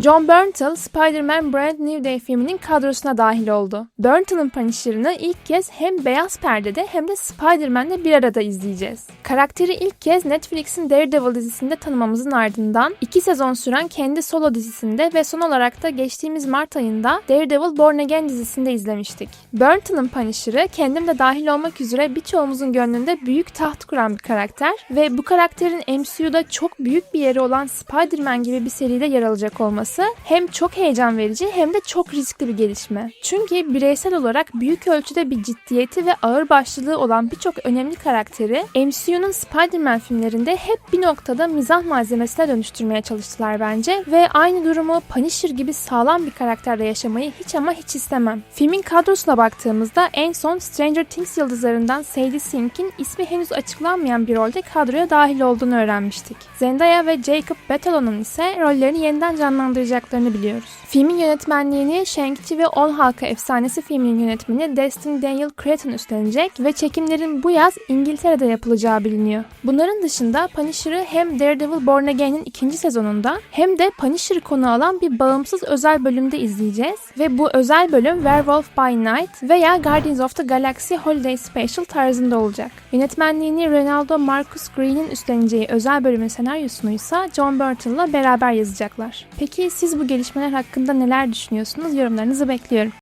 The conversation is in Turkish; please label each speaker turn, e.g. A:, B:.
A: John Bernthal, Spider-Man Brand New Day filminin kadrosuna dahil oldu. Bernthal'ın Punisher'ını ilk kez hem beyaz perdede hem de Spider-Man'le bir arada izleyeceğiz. Karakteri ilk kez Netflix'in Daredevil dizisinde tanımamızın ardından iki sezon süren kendi solo dizisinde ve son olarak da geçtiğimiz Mart ayında Daredevil Born Again dizisinde izlemiştik. Bernthal'ın Punisher'ı kendim de dahil olmak üzere birçoğumuzun gönlünde büyük taht kuran bir karakter ve bu karakterin MCU'da çok büyük bir yeri olan Spider-Man gibi bir seride yer alacak olması hem çok heyecan verici hem de çok riskli bir gelişme. Çünkü bireysel olarak büyük ölçüde bir ciddiyeti ve ağır başlılığı olan birçok önemli karakteri MCU'nun Spider-Man filmlerinde hep bir noktada mizah malzemesine dönüştürmeye çalıştılar bence ve aynı durumu Punisher gibi sağlam bir karakterle yaşamayı hiç ama hiç istemem. Filmin kadrosuna baktığımızda en son Stranger Things yıldızlarından Sadie Sink'in ismi henüz açıklanmayan bir rolde kadroya dahil olduğunu öğrenmiştik. Zendaya ve Jacob Batalon'un ise rollerini yeniden canlandıracaklarını biliyoruz. Filmin yönetmenliğini Shang-Chi ve On Halka Efsanesi filminin yönetmeni Destin Daniel Cretton üstlenecek ve çekimlerin bu yaz İngiltere'de yapılacağı biliniyor. Bunların dışında Punisher'ı hem Daredevil Born Again'in ikinci sezonunda hem de Punisher'ı konu alan bir bağımsız özel bölümde izleyeceğiz ve bu özel bölüm Werewolf by Night veya Guardians of the Galaxy Holiday Special tarzında olacak. Yönetmenliğini Ronaldo Marcus Green'in üstleneceği özel bölümün senaryosunu ise John Burton'la beraber yazacaklar. Siz bu gelişmeler hakkında neler düşünüyorsunuz? Yorumlarınızı bekliyorum.